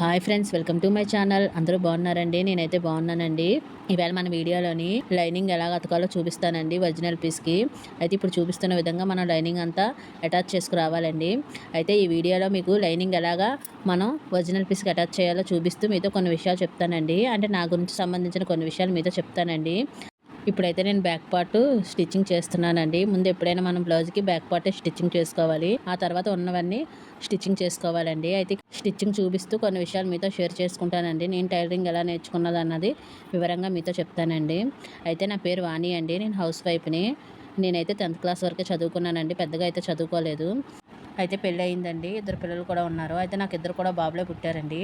Hi friends welcome to my channel. అందరూ బాగున్నారండి? నేనైతే బాగున్నానండి. ఈవేళ మన వీడియోలోని లైనింగ్ ఎలా అతకాలో చూపిస్తానండి ఒరిజినల్ పీస్కి అయితే ఇప్పుడు చూపిస్తున్న విధంగా మనం లైనింగ్ అంతా అటాచ్ చేసుకురావాలండి. అయితే ఈ వీడియోలో మీకు లైనింగ్ ఎలాగా మనం ఒరిజినల్ పీస్కి అటాచ్ చేయాలో చూపిస్తూ మీతో కొన్ని విషయాలు చెప్తానండి. అంటే నా గురించి సంబంధించిన కొన్ని విషయాలు మీతో చెప్తానండి. ఇప్పుడైతే నేను బ్యాక్ పార్ట్ స్టిచ్చింగ్ చేస్తున్నానండి. ముందు ఎప్పుడైనా మనం బ్లౌజ్కి బ్యాక్ పార్టే స్టిచ్చింగ్ చేసుకోవాలి. ఆ తర్వాత ఉన్నవన్నీ స్టిచ్చింగ్ చేసుకోవాలండి. అయితే స్టిచ్చింగ్ చూపిస్తూ కొన్ని విషయాలు మీతో షేర్ చేసుకుంటానండి. నేను టైలరింగ్ ఎలా నేర్చుకున్నది అన్నది వివరంగా మీతో చెప్తానండి. అయితే నా పేరు వాణి అండి. నేను హౌస్ వైఫ్ని. నేనైతే టెన్త్ క్లాస్ వరకే చదువుకున్నానండి. పెద్దగా అయితే చదువుకోలేదు. అయితే పెళ్ళి అయిందండి ఇద్దరు పిల్లలు కూడా ఉన్నారు. అయితే నాకు ఇద్దరు కూడా బాబులే పుట్టారండి.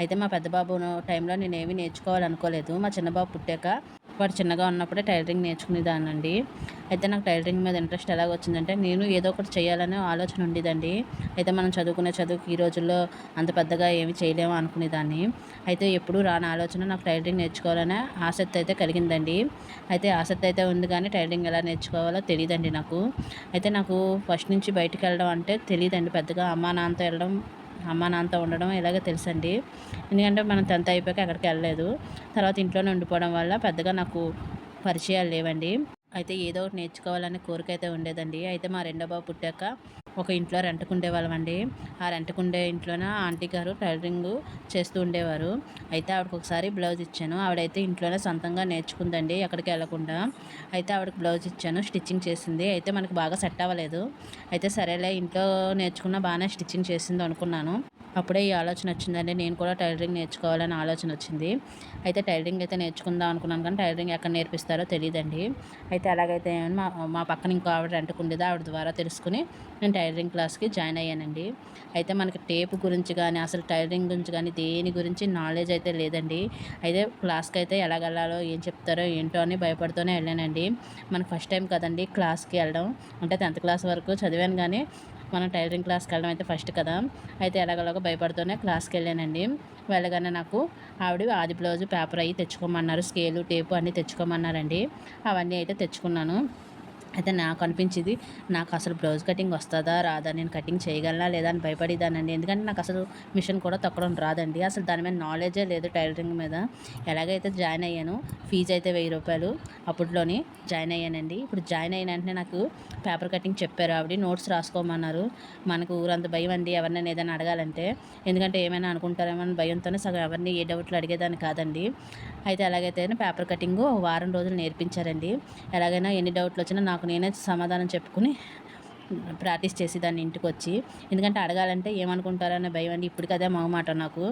అయితే మా పెద్ద బాబు టైంలో నేను ఏమీ నేర్చుకోవాలనుకోలేదు. మా చిన్న బాబు పుట్టాక వాడు చిన్నగా ఉన్నప్పుడే టైలరింగ్ నేర్చుకునేదానండి అయితే నాకు టైలరింగ్ మీద ఇంట్రెస్ట్ ఎలాగ వచ్చిందంటే నేను ఏదో ఒకటి చేయాలనే ఆలోచన ఉండేదండి. అయితే మనం చదువుకునే చదువుకి ఈ రోజుల్లో అంత పెద్దగా ఏమి చేయలేము అనుకునేదాన్ని. అయితే ఎప్పుడు రాని ఆలోచన నాకు టైలరింగ్ నేర్చుకోవాలనే ఆసక్తి అయితే కలిగిందండి. అయితే ఆసక్తి అయితే ఉంది కానీ టైలరింగ్ ఎలా నేర్చుకోవాలో తెలియదండి నాకు. అయితే నాకు ఫస్ట్ నుంచి బయటకు వెళ్ళడం అంటే తెలియదండి పెద్దగా. అమ్మా నాన్నతో వెళ్ళడం అమ్మ నాన్నతో ఉండడం ఇలాగే తెలుసండి. ఎందుకంటే మనం టెన్త్ అయిపోయాక ఎక్కడికి వెళ్ళలేదు. తర్వాత ఇంట్లోనే ఉండిపోవడం వల్ల పెద్దగా నాకు పరిచయాలు లేవండి. అయితే ఏదో ఒకటి నేర్చుకోవాలనే కోరిక అయితే ఉండేదండి. అయితే మా రెండో బాబు పుట్టాక ఒక ఇంట్లో రెంట్కు ఉండేవాళ్ళమండి ఆ రెంట్కు ఉండే ఇంట్లోన ఆంటీ గారు టైలరింగ్ చేస్తూ ఉండేవారు. అయితే ఆవిడకి ఒకసారి బ్లౌజ్ ఇచ్చాను. ఆవిడైతే ఇంట్లోనే సొంతంగా నేర్చుకుందండి ఎక్కడికి వెళ్ళకుండా. అయితే ఆవిడకి బ్లౌజ్ ఇచ్చాను స్టిచ్చింగ్ చేసింది. అయితే మనకు బాగా సెట్ అవ్వలేదు. అయితే సరేలే ఇంట్లో నేర్చుకున్న బాగానే స్టిచ్చింగ్ చేసింది అనుకున్నాను అప్పుడే ఈ ఆలోచన వచ్చిందండి. నేను కూడా టైలరింగ్ నేర్చుకోవాలని ఆలోచన వచ్చింది. అయితే టైలరింగ్ అయితే నేర్చుకుందాం అనుకున్నాను కానీ టైలరింగ్ ఎక్కడ నేర్పిస్తారో తెలియదండి అయితే అలాగైతే మా మా పక్కన ఇంకో ఆవిడ అంటుకుండేది ఆవిడ ద్వారా తెలుసుకుని నేను టైలరింగ్ క్లాస్కి జాయిన్ అయ్యానండి. అయితే మనకి టేప్ గురించి కానీ అసలు టైలరింగ్ గురించి కానీ దేని గురించి నాలెడ్జ్ అయితే లేదండి. అయితే క్లాస్కి అయితే ఎలాగెళ్ళాలో ఏం చెప్తారో ఏంటో అని భయపడుతూనే వెళ్ళానండి. మనకు ఫస్ట్ టైం కదండి క్లాస్కి వెళ్ళడం. అంటే టెన్త్ క్లాస్ వరకు చదివాను కానీ మనం టైలరింగ్ క్లాస్కి వెళ్ళడం అయితే ఫస్ట్ కదా. అయితే ఎలాగలాగో భయపడుతూనే క్లాస్కి వెళ్ళానండి. వెళ్ళగానే నాకు ఆవిడ ఆది బ్లౌజ్ పేపర్ అయ్యి తెచ్చుకోమన్నారు స్కేలు టేపు అన్నీ తెచ్చుకోమన్నారండి. అవన్నీ అయితే తెచ్చుకున్నాను. అయితే నాకు అనిపించింది నాకు అసలు బ్లౌజ్ కటింగ్ వస్తుందా రాదా నేను కటింగ్ చేయగలనా లేదా అని భయపడేదానండి ఎందుకంటే నాకు అసలు మిషన్ కూడా తొక్కడం రాదండి. అసలు దాని మీద నాలెడ్జే లేదు టైలరింగ్ మీద. ఎలాగైతే జాయిన్ అయ్యాను ఫీజు అయితే వెయ్యి రూపాయలు అప్పట్లోని జాయిన్ అయ్యానండి. ఇప్పుడు జాయిన్ అయిన వెంటనే నాకు పేపర్ కటింగ్ చెప్పారు ఆవిడ. నోట్స్ రాసుకోమన్నారు. మనకు ఊరంత భయం అండి ఎవరినైనా ఏదైనా అడగాలంటే. ఎందుకంటే ఏమైనా అనుకుంటారేమో అని భయంతోనే సగం ఎవరిని ఏ డౌట్లు అడిగేదాన్ని కాదండి. అయితే ఎలాగైతే పేపర్ కటింగ్ వారం రోజులు నేర్పించారండి. ఎలాగైనా ఎన్ని డౌట్లు వచ్చినా నాకు నేనే సమాధానం చెప్పుకుని ప్రాక్టీస్ చేసి దాన్ని ఇంటికి వచ్చి ఎందుకంటే అడగాలంటే ఏమనుకుంటారనే భయం అండి. ఇప్పటికదే అదే మొహమాట నాకు.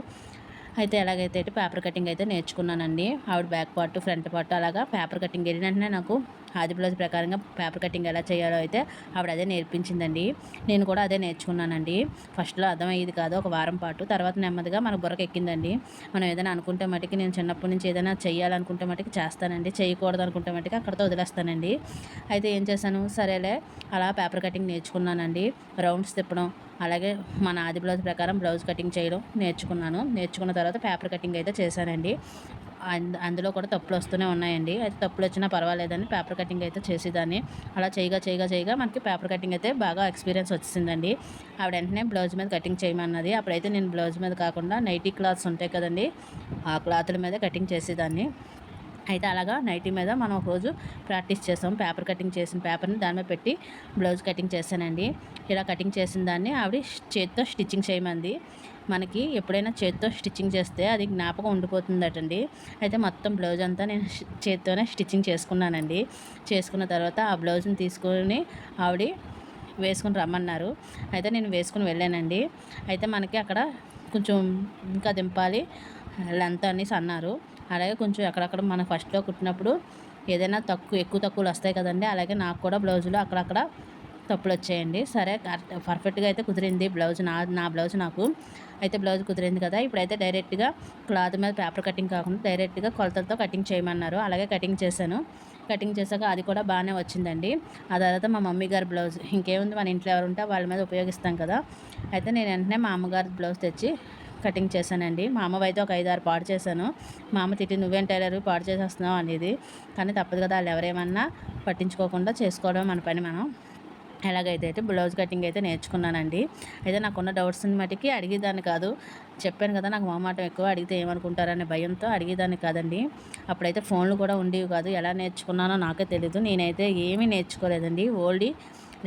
అయితే ఎలాగైతే పేపర్ కటింగ్ అయితే నేర్చుకున్నానండి. ఆవిడ బ్యాక్ పార్ట్ ఫ్రంట్ పార్ట్ అలాగా పేపర్ కటింగ్ వెళ్ళిన వెంటనే నాకు ఆది బ్లౌజ్ ప్రకారంగా పేపర్ కటింగ్ ఎలా చేయాలో అయితే ఆవిడ అదే నేర్పించిందండి. నేను కూడా అదే నేర్చుకున్నానండి. ఫస్ట్లో అర్థమయ్యేది కాదు ఒక వారం పాటు. తర్వాత నెమ్మదిగా మన బుర్రకు ఎక్కిందండి. మనం ఏదైనా అనుకుంటే మటుకి నేను చిన్నప్పటి నుంచి ఏదైనా చేయాలనుకుంటే మటుకి చేస్తానండి. చేయకూడదు అనుకుంటే మటుకి అక్కడితో వదిలేస్తానండి. అయితే ఏం చేశాను? సరేలే అలా పేపర్ కటింగ్ నేర్చుకున్నానండి. రౌండ్స్ తిప్పడం అలాగే మన ఆది బ్లౌజ్ ప్రకారం బ్లౌజ్ కటింగ్ చేయడం నేర్చుకున్నాను. నేర్చుకున్న తర్వాత పేపర్ కటింగ్ అయితే చేశానండి. అందులో కూడా తప్పులు వస్తూనే ఉన్నాయండి. అయితే తప్పులు వచ్చినా పర్వాలేదని పేపర్ కటింగ్ అయితే చేసేదాన్ని. అలా చేయగా చేయగా చేయగా మనకి పేపర్ కటింగ్ అయితే బాగా ఎక్స్పీరియన్స్ వచ్చిందండి. ఆవిడ వెంటనే బ్లౌజ్ మీద కటింగ్ చేయమన్నది. అప్పుడైతే నేను బ్లౌజ్ మీద కాకుండా నైటీ క్లాత్స్ ఉంటాయి కదండి ఆ క్లాతుల మీద కటింగ్ చేసేదాన్ని. అయితే అలాగా నైటీ మీద మనం ఒకరోజు ప్రాక్టీస్ చేసాం. పేపర్ కటింగ్ చేసిన పేపర్ని దాని మీద పెట్టి బ్లౌజ్ కటింగ్ చేశానండి. ఇలా కటింగ్ చేసిన దాన్ని ఆవిడ చేతితో స్టిచ్చింగ్ చేయమంది. మనకి ఎప్పుడైనా చేతితో స్టిచ్చింగ్ చేస్తే అది జ్ఞాపకం ఉండిపోతుందటండి. అయితే మొత్తం బ్లౌజ్ అంతా నేను చేతితోనే స్టిచ్చింగ్ చేసుకున్నానండి. చేసుకున్న తర్వాత ఆ బ్లౌజ్ని తీసుకొని ఆవిడ వేసుకుని రమ్మన్నారు. అయితే నేను వేసుకుని వెళ్ళానండి. అయితే మనకి అక్కడ కొంచెం ఇంకా దింపాలి లెంత్ అనేసి అన్నారు. అలాగే కొంచెం అక్కడక్కడ మన ఫస్ట్లో కుట్టినప్పుడు ఏదైనా తక్కువ ఎక్కువ తక్కువలు వస్తాయి కదండి. అలాగే నాకు కూడా బ్లౌజులు అక్కడక్కడ తప్పులు వచ్చాయండి సరే పర్ఫెక్ట్గా అయితే కుదిరింది బ్లౌజ్ నా నా బ్లౌజ్ నాకు. అయితే బ్లౌజ్ కుదిరింది కదా. ఇప్పుడైతే డైరెక్ట్గా క్లాత్ మీద పేపర్ కటింగ్ కాకుండా డైరెక్ట్గా కొలతలతో కటింగ్ చేయమన్నారు. అలాగే కటింగ్ చేశాను. కటింగ్ చేశాక అది కూడా బాగానే వచ్చిందండి. ఆ తర్వాత మా మమ్మీ గారి బ్లౌజ్ ఇంకేముంది మన ఇంట్లో ఎవరు ఉంటే వాళ్ళ మీద ఉపయోగిస్తాం కదా. అయితే నేను వెంటనే మా అమ్మగారి బ్లౌజ్ తెచ్చి కటింగ్ చేశానండి. మా అమ్మ అయితే ఒక ఐదు ఆరు పాడు చేశాను. మా అమ్మ తిట్టి నువ్వేం టైలర్? పాడు చేసేస్తున్నావు? అనేది. కానీ తప్పదు కదా వాళ్ళు ఎవరేమన్నా పట్టించుకోకుండా చేసుకోవడం మన పని మనం. ఎలాగైతే అయితే బ్లౌజ్ కటింగ్ అయితే నేర్చుకున్నానండి. అయితే నాకున్న డౌట్స్ని మటుకి అడిగేదాన్ని కాదు. చెప్పాను కదా నాకు మొహమాటం ఎక్కువ. అడిగితే ఏమనుకుంటారనే భయంతో అడిగేదాన్ని కాదండి. అప్పుడైతే ఫోన్లు కూడా ఉండేవి కాదు. ఎలా నేర్చుకున్నానో నాకే తెలీదు. నేనైతే ఏమీ నేర్చుకోలేదండి. ఓల్డీ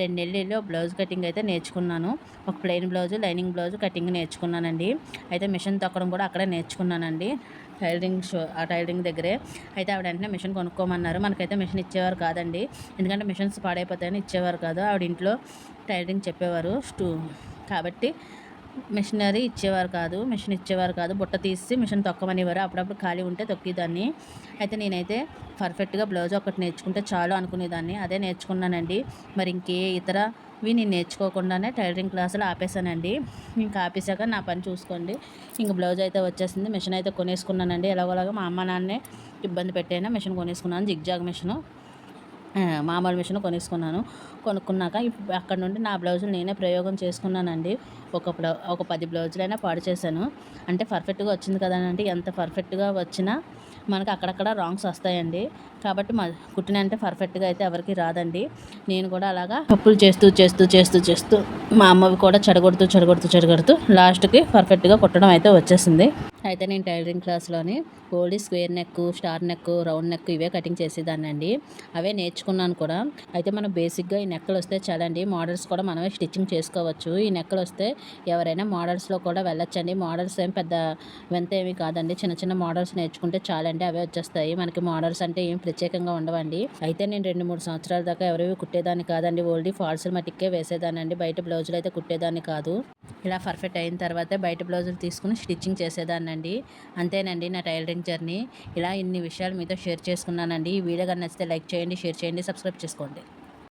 రెండు నెలల్లో బ్లౌజ్ కటింగ్ అయితే నేర్చుకున్నాను. ఒక plain blouse lining blouse cutting నేర్చుకున్నానండి. అయితే మిషన్ తొక్కడం కూడా అక్కడే నేర్చుకున్నానండి. టైలరింగ్ షో ఆ టైలరింగ్ దగ్గరే. అయితే ఆవిడ వెంటనే మిషన్ కొనుక్కోమన్నారు. మనకైతే మిషన్ ఇచ్చేవారు కాదండి. ఎందుకంటే మిషన్స్ పాడైపోతాయని ఇచ్చేవారు కాదు. ఆవిడ ఇంట్లో టైలరింగ్ చెప్పేవారు స్టూ కాబట్టి మిషనరీ ఇచ్చేవారు కాదు మిషన్ ఇచ్చేవారు కాదు. బుట్ట తీసి మిషన్ తొక్కమనేవారు. అప్పుడప్పుడు ఖాళీ ఉంటే తొక్కేదాన్ని. అయితే నేనైతే పర్ఫెక్ట్గా బ్లౌజ్ ఒకటి నేర్చుకుంటే చాలు అనుకునేదాన్ని. అదే నేర్చుకున్నానండి. మరి ఇంకే ఇతరవి నేను నేర్చుకోకుండానే టైలరింగ్ క్లాసులు ఆపేసానండి ఇంకా ఆపేసాక నా పని చూసుకోండి. ఇంక బ్లౌజ్ అయితే వచ్చేసింది. మిషన్ అయితే కొనేసుకున్నానండి. ఎలాగోలాగా మా అమ్మ నాన్నే ఇబ్బంది పెట్టైనా మిషన్ కొనేసుకున్నాను. Zigzag machine. మామూలు మిషన్ కొనేసుకున్నాను. కొనుక్కున్నాక ఇప్ అక్కడ నుండి నా బ్లౌజులు నేనే ప్రయోగం చేసుకున్నానండి. ఒక బ్లౌ ఒక పది బ్లౌజులైనా పాడు చేశాను. అంటే పర్ఫెక్ట్గా వచ్చింది కదా అంటే ఎంత పర్ఫెక్ట్గా వచ్చినా మనకు అక్కడక్కడ రాంగ్స్ వస్తాయండి. కాబట్టి మా కుట్టిన అంటే పర్ఫెక్ట్గా అయితే ఎవరికి రాదండి. నేను కూడా అలాగా తప్పులు చేస్తూ చేస్తూ చేస్తూ చేస్తూ మా అమ్మవి కూడా చెడగొడుతూ చెడగొడుతూ చెడగొడుతూ లాస్ట్కి పర్ఫెక్ట్గా కుట్టడం అయితే వచ్చేసింది. అయితే నేను tailoring క్లాస్లోని only square neck star neck round neck ఇవే కటింగ్ చేసేదాన్ని అండి అవే నేర్చుకున్నాను కూడా. అయితే మనం బేసిక్గా ఈ నెక్కలు వస్తే చాలండి. మోడల్స్ కూడా మనమే స్టిచ్చింగ్ చేసుకోవచ్చు. ఈ నెక్కలు వస్తే ఎవరైనా మోడల్స్లో కూడా వెళ్ళొచ్చండి. మోడల్స్ ఏం పెద్ద వింత ఏమీ కాదండి. చిన్న చిన్న మోడల్స్ నేర్చుకుంటే చాలండి. అవే వచ్చేస్తాయి. మనకి మోడల్స్ అంటే ఏం ప్రత్యేకంగా ఉండవండి. అయితే నేను రెండు మూడు సంవత్సరాల దాకా ఎవరివి కుట్టేదాన్ని కాదండి. ఓన్లీ ఫాల్స్ మట్టికే వేసేదాన్ని అండి బయట బ్లౌజులు అయితే కుట్టేదాన్ని కాదు. ఇలా పర్ఫెక్ట్ అయిన తర్వాతే బయట బ్లౌజులు తీసుకుని స్టిచ్చింగ్ చేసేదాన్ని అండి అంతేనండి నా టైలరింగ్ జర్నీ. ఇలా ఇన్ని విషయాలు మీతో షేర్ చేసుకున్నానండి. ఈ వీడియో కానీ నచ్చితే లైక్ చేయండి షేర్ చేయండి సబ్స్క్రైబ్ చేసుకోండి.